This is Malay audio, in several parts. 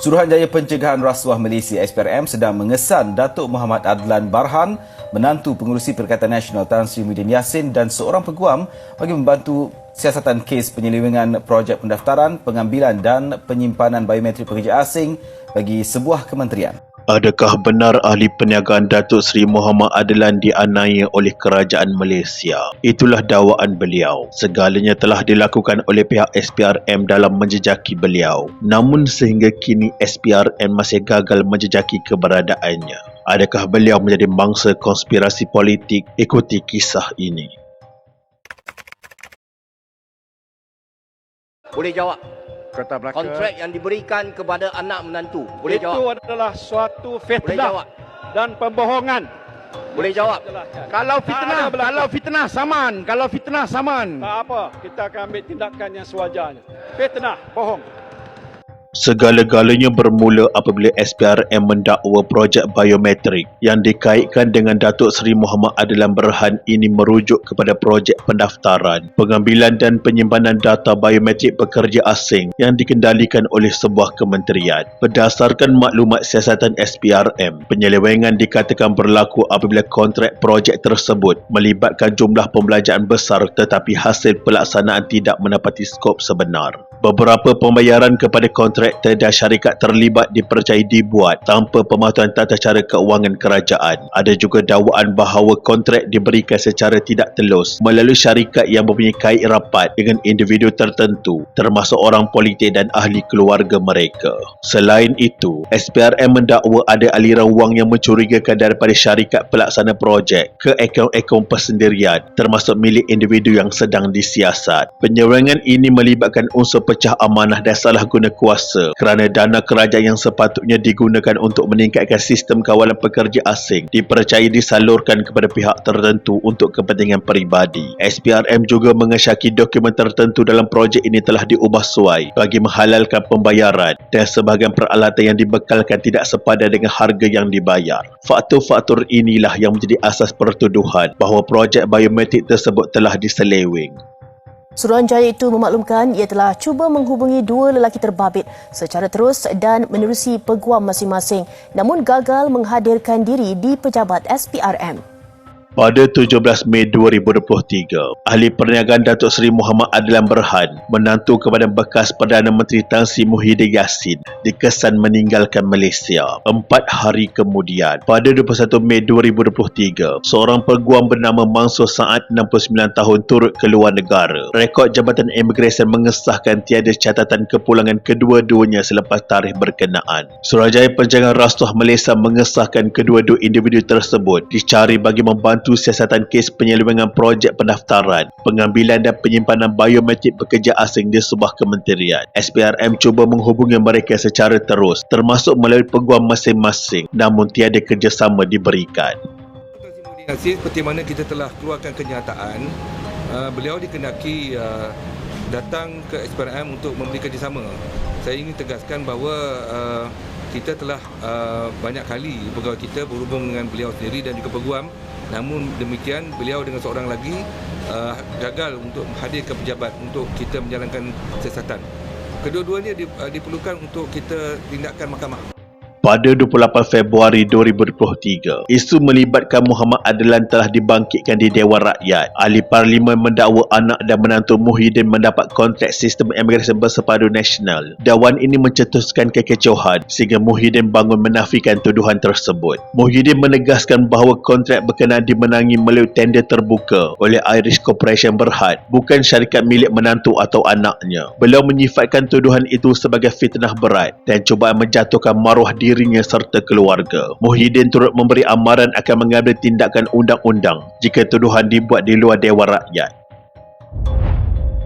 Suruhanjaya Pencegahan Rasuah Malaysia SPRM sedang mengesan Datuk Muhammad Adlan Barhan, menantu pengurusi Perikatan Nasional Tan Sri Muhyiddin Yassin dan seorang peguam bagi membantu siasatan kes penyelewengan projek pendaftaran, pengambilan dan penyimpanan biometrik pekerja asing bagi sebuah kementerian. Adakah benar ahli perniagaan Datuk Seri Muhammad Adlan dianiaya oleh kerajaan Malaysia? Itulah dakwaan beliau. Segalanya telah dilakukan oleh pihak SPRM dalam menjejaki beliau. Namun sehingga kini SPRM masih gagal menjejaki keberadaannya. Adakah beliau menjadi mangsa konspirasi politik? Ikuti kisah ini. Boleh jawab kata belaka. Kontrak yang diberikan kepada anak menantu. Boleh itu jawab. Itu adalah suatu Boleh fitnah jawab. dan pembohongan. Boleh jawab. Kalau fitnah, kalau fitnah saman, kalau fitnah saman. Tak apa, kita akan ambil tindakan yang sewajarnya. Fitnah, bohong. Segala-galanya bermula apabila SPRM mendakwa projek biometrik yang dikaitkan dengan Datuk Seri Muhammad Adlan Berhan ini merujuk kepada projek pendaftaran, pengambilan dan penyimpanan data biometrik pekerja asing yang dikendalikan oleh sebuah kementerian. Berdasarkan maklumat siasatan SPRM, penyelewengan dikatakan berlaku apabila kontrak projek tersebut melibatkan jumlah pembelajaran besar tetapi hasil pelaksanaan tidak menepati skop sebenar. Beberapa pembayaran kepada kontrak kontraktor dan syarikat terlibat dipercayai dibuat tanpa pematuhan tata cara keuangan kerajaan. Ada juga dakwaan bahawa kontrak diberikan secara tidak telus melalui syarikat yang mempunyai kait rapat dengan individu tertentu termasuk orang politik dan ahli keluarga mereka. Selain itu, SPRM mendakwa ada aliran wang yang mencurigakan daripada syarikat pelaksana projek ke akaun-akaun persendirian termasuk milik individu yang sedang disiasat. Penyerangan ini melibatkan unsur pecah amanah dan salah guna kuasa kuasa kerana dana kerajaan yang sepatutnya digunakan untuk meningkatkan sistem kawalan pekerja asing dipercayai disalurkan kepada pihak tertentu untuk kepentingan peribadi. SPRM juga mengesyaki dokumen tertentu dalam projek ini telah diubah suai bagi menghalalkan pembayaran dan sebahagian peralatan yang dibekalkan tidak sepadan dengan harga yang dibayar. Faktor-faktor inilah yang menjadi asas pertuduhan bahawa projek biometrik tersebut telah diseleweng. Suruhanjaya itu memaklumkan ia telah cuba menghubungi dua lelaki terbabit secara terus dan menerusi peguam masing-masing namun gagal menghadirkan diri di pejabat SPRM. Pada 17 Mei 2023, Ahli Perniagaan Datuk Seri Muhammad Adlan Berhan menantu kepada bekas Perdana Menteri Tan Sri Muhyiddin Yassin dikesan meninggalkan Malaysia empat hari kemudian. Pada 21 Mei 2023, seorang peguam bernama Mansur Saad 69 tahun turut ke luar negara. Rekod Jabatan Imigresen mengesahkan tiada catatan kepulangan kedua-duanya selepas tarikh berkenaan. Suruhanjaya Penjagaan Rasuah Malaysia mengesahkan kedua-dua individu tersebut dicari bagi membantu membantu siasatan kes penyelewengan projek pendaftaran, pengambilan dan penyimpanan biometrik pekerja asing di sebuah kementerian. SPRM cuba menghubungi mereka secara terus, termasuk melalui peguam masing-masing, namun tiada kerjasama diberikan. Seperti mana kita telah keluarkan kenyataan, uh, beliau dikenaki uh, datang ke SPRM untuk memberi kerjasama. Saya ingin tegaskan bahawa uh, kita telah banyak kali pegawai kita berhubung dengan beliau sendiri dan juga peguam Namun demikian beliau dengan seorang lagi uh, gagal untuk hadir ke pejabat untuk kita menjalankan siasatan. Kedua-duanya uh, diperlukan untuk kita tindakan mahkamah pada 28 Februari 2023. Isu melibatkan Muhammad Adlan telah dibangkitkan di Dewan Rakyat. Ahli Parlimen mendakwa anak dan menantu Muhyiddin mendapat kontrak sistem imigresen bersepadu nasional. Dewan ini mencetuskan kekecohan sehingga Muhyiddin bangun menafikan tuduhan tersebut. Muhyiddin menegaskan bahawa kontrak berkenaan dimenangi melalui tender terbuka oleh Irish Corporation Berhad, bukan syarikat milik menantu atau anaknya. Beliau menyifatkan tuduhan itu sebagai fitnah berat dan cuba menjatuhkan maruah diri dirinya serta keluarga. Muhyiddin turut memberi amaran akan mengambil tindakan undang-undang jika tuduhan dibuat di luar Dewan Rakyat.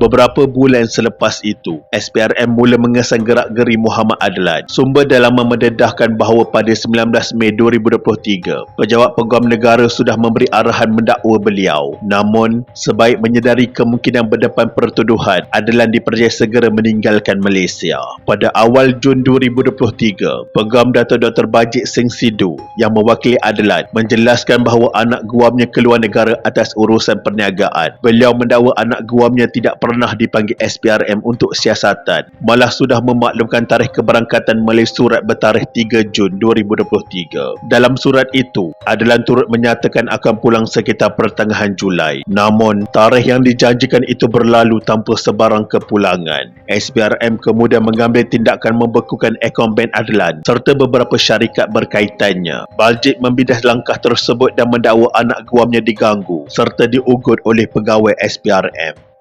Beberapa bulan selepas itu, SPRM mula mengesan gerak-geri Muhammad Adlan. Sumber dalam mendedahkan bahawa pada 19 Mei 2023, Pejabat Peguam Negara sudah memberi arahan mendakwa beliau. Namun, sebaik menyedari kemungkinan berdepan pertuduhan, Adlan dipercaya segera meninggalkan Malaysia. Pada awal Jun 2023, Peguam Dato' Dr. Bajik Singh Sidhu yang mewakili Adlan menjelaskan bahawa anak guamnya keluar negara atas urusan perniagaan. Beliau mendakwa anak guamnya tidak pernah pernah dipanggil SPRM untuk siasatan, malah sudah memaklumkan tarikh keberangkatan melalui surat bertarikh 3 Jun 2023. Dalam surat itu, Adlan turut menyatakan akan pulang sekitar pertengahan Julai. Namun, tarikh yang dijanjikan itu berlalu tanpa sebarang kepulangan. SPRM kemudian mengambil tindakan membekukan akaun Bank Adlan serta beberapa syarikat berkaitannya. Baljit membidah langkah tersebut dan mendakwa anak guamnya diganggu serta diugut oleh pegawai SPRM.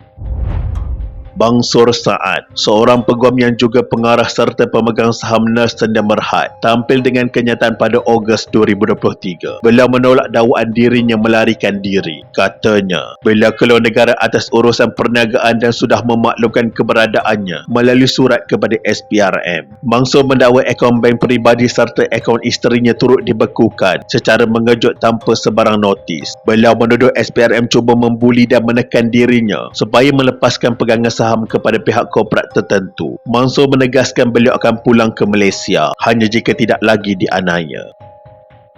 Bangsur Saad, seorang peguam yang juga pengarah serta pemegang saham Nelson dan Merhad, tampil dengan kenyataan pada Ogos 2023. Beliau menolak dakwaan dirinya melarikan diri. Katanya, beliau keluar negara atas urusan perniagaan dan sudah memaklumkan keberadaannya melalui surat kepada SPRM. Bangsur mendakwa akaun bank peribadi serta akaun isterinya turut dibekukan secara mengejut tanpa sebarang notis. Beliau menuduh SPRM cuba membuli dan menekan dirinya supaya melepaskan pegangan saham kepada pihak korporat tertentu. Mansur menegaskan beliau akan pulang ke Malaysia hanya jika tidak lagi dianiaya.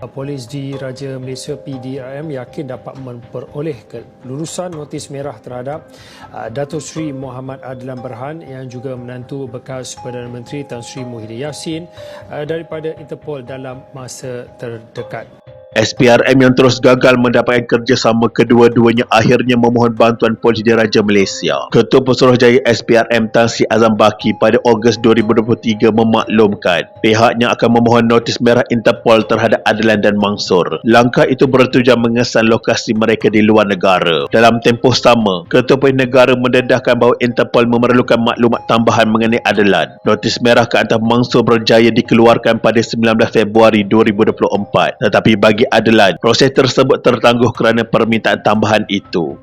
Polis di Raja Malaysia PDRM yakin dapat memperoleh kelulusan notis merah terhadap uh, Datuk Seri Muhammad Adlan Berhan yang juga menantu bekas Perdana Menteri Tan Sri Muhyiddin Yassin uh, daripada Interpol dalam masa terdekat. SPRM yang terus gagal mendapatkan kerjasama kedua-duanya akhirnya memohon bantuan polis di Raja Malaysia. Ketua Pesuruhjaya SPRM Tan Sri Azam Baki pada Ogos 2023 memaklumkan pihaknya akan memohon notis merah Interpol terhadap Adlan dan Mansur. Langkah itu bertujuan mengesan lokasi mereka di luar negara. Dalam tempoh sama, Ketua Polis Negara mendedahkan bahawa Interpol memerlukan maklumat tambahan mengenai Adlan. Notis merah ke atas Mansur berjaya dikeluarkan pada 19 Februari 2024 tetapi bagi Adlan. Proses tersebut tertangguh kerana permintaan tambahan itu.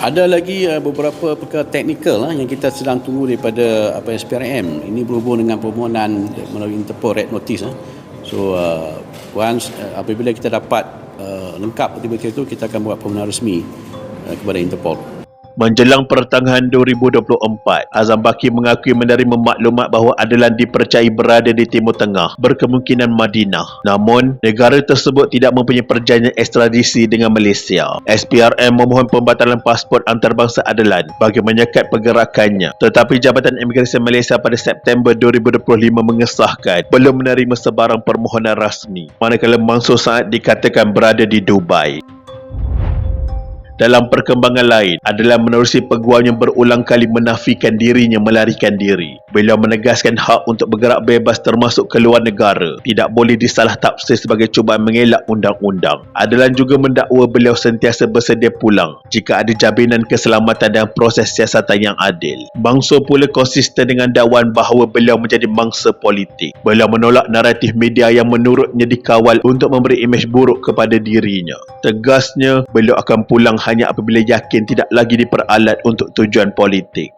Ada lagi uh, beberapa perkara teknikal uh, yang kita sedang tunggu daripada apa SPRM. Ini berhubung dengan permohonan melalui Interpol Red Notice. Uh. So once apabila kita dapat lengkap betul-betul itu kita akan buat permohonan resmi kepada Interpol. Menjelang pertengahan 2024, Azam Baki mengakui menerima maklumat bahawa Adlan dipercayai berada di Timur Tengah, berkemungkinan Madinah. Namun, negara tersebut tidak mempunyai perjanjian ekstradisi dengan Malaysia. SPRM memohon pembatalan pasport antarabangsa Adlan bagi menyekat pergerakannya. Tetapi Jabatan Imigresen Malaysia pada September 2025 mengesahkan belum menerima sebarang permohonan rasmi. Manakala Mansur Saad dikatakan berada di Dubai. Dalam perkembangan lain adalah menerusi peguam yang berulang kali menafikan dirinya melarikan diri. Beliau menegaskan hak untuk bergerak bebas termasuk ke luar negara tidak boleh disalah tafsir sebagai cubaan mengelak undang-undang. Adlan juga mendakwa beliau sentiasa bersedia pulang jika ada jaminan keselamatan dan proses siasatan yang adil. Bangsa pula konsisten dengan dakwaan bahawa beliau menjadi mangsa politik. Beliau menolak naratif media yang menurutnya dikawal untuk memberi imej buruk kepada dirinya. Tegasnya, beliau akan pulang hanya apabila yakin tidak lagi diperalat untuk tujuan politik.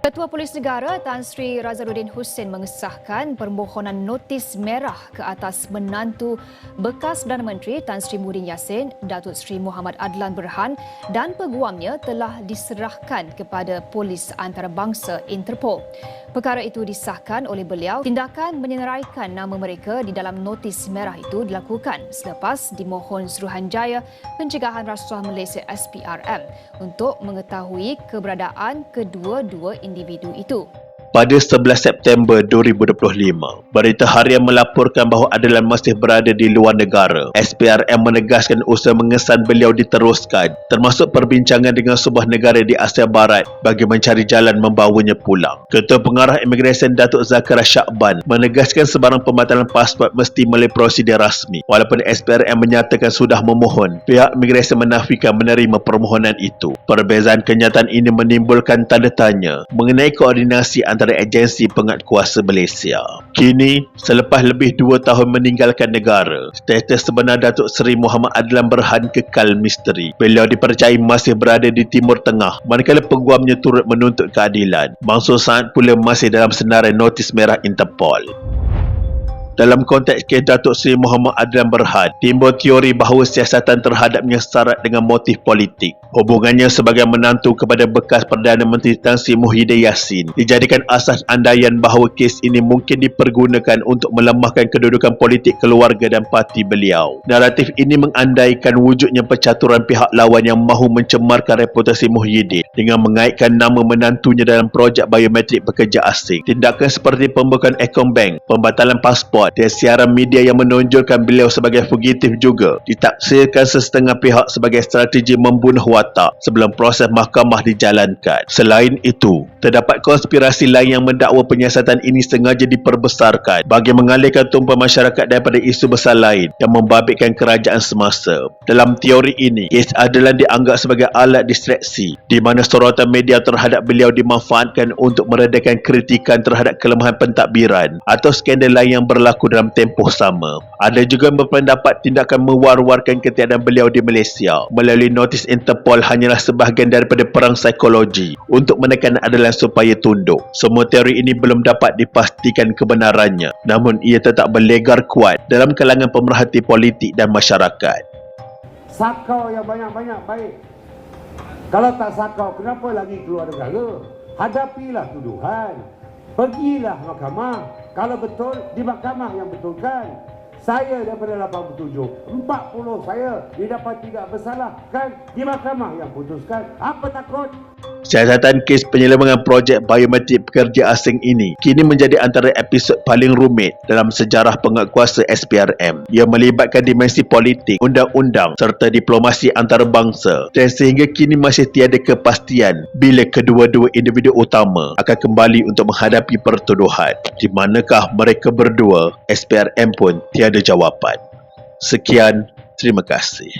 Ketua Polis Negara Tan Sri Razaluddin Hussein mengesahkan permohonan notis merah ke atas menantu bekas Perdana Menteri Tan Sri Muhyiddin Yassin, Datuk Sri Muhammad Adlan Berhan dan peguamnya telah diserahkan kepada Polis Antarabangsa Interpol. Perkara itu disahkan oleh beliau. Tindakan menyenaraikan nama mereka di dalam notis merah itu dilakukan selepas dimohon Suruhanjaya Pencegahan Rasuah Malaysia SPRM untuk mengetahui keberadaan kedua-dua individu itu. Pada 11 September 2025, Berita Harian melaporkan bahawa Adlan masih berada di luar negara. SPRM menegaskan usaha mengesan beliau diteruskan, termasuk perbincangan dengan sebuah negara di Asia Barat bagi mencari jalan membawanya pulang. Ketua Pengarah Imigresen Datuk Zakaria Syakban menegaskan sebarang pembatalan pasport mesti melalui prosedur rasmi. Walaupun SPRM menyatakan sudah memohon, pihak imigresen menafikan menerima permohonan itu. Perbezaan kenyataan ini menimbulkan tanda tanya mengenai koordinasi antara antara agensi penguatkuasa Malaysia. Kini, selepas lebih dua tahun meninggalkan negara, status sebenar Datuk Seri Muhammad Adlan Berhan kekal misteri. Beliau dipercayai masih berada di Timur Tengah, manakala peguamnya turut menuntut keadilan. Mansur Saad pula masih dalam senarai notis merah Interpol. Dalam konteks kes Datuk Seri Muhammad Adlan Berhad, timbul teori bahawa siasatan terhadapnya syarat dengan motif politik. Hubungannya sebagai menantu kepada bekas Perdana Menteri Tan Sri Muhyiddin Yassin dijadikan asas andaian bahawa kes ini mungkin dipergunakan untuk melemahkan kedudukan politik keluarga dan parti beliau. Naratif ini mengandaikan wujudnya percaturan pihak lawan yang mahu mencemarkan reputasi Muhyiddin dengan mengaitkan nama menantunya dalam projek biometrik pekerja asing. Tindakan seperti pembukaan akaun bank, pembatalan pasport dan siaran media yang menonjolkan beliau sebagai fugitif juga ditafsirkan sesetengah pihak sebagai strategi membunuh watak sebelum proses mahkamah dijalankan. Selain itu, terdapat konspirasi lain yang mendakwa penyiasatan ini sengaja diperbesarkan bagi mengalihkan tumpuan masyarakat daripada isu besar lain yang membabitkan kerajaan semasa. Dalam teori ini, kes Adlan dianggap sebagai alat distraksi di mana sorotan media terhadap beliau dimanfaatkan untuk meredakan kritikan terhadap kelemahan pentadbiran atau skandal lain yang berlaku dalam tempoh sama. Ada juga yang berpendapat tindakan mewar-warkan ketiadaan beliau di Malaysia melalui notis Interpol hanyalah sebahagian daripada perang psikologi untuk menekan Adlan supaya tunduk. Semua teori ini belum dapat dipastikan kebenarannya namun ia tetap berlegar kuat dalam kalangan pemerhati politik dan masyarakat. Sakau yang banyak-banyak baik. Kalau tak sakau, kenapa lagi keluar negara? Hadapilah tuduhan. Pergilah mahkamah. Kalau betul, di mahkamah yang betulkan. Saya daripada 87, 40 saya didapat tidak bersalah kan di mahkamah yang putuskan. Apa takut? Siasatan kes penyelewengan projek biometrik pekerja asing ini kini menjadi antara episod paling rumit dalam sejarah penguatkuasa SPRM. Ia melibatkan dimensi politik, undang-undang serta diplomasi antarabangsa dan sehingga kini masih tiada kepastian bila kedua-dua individu utama akan kembali untuk menghadapi pertuduhan. Di manakah mereka berdua, SPRM pun tiada jawapan. Sekian, terima kasih.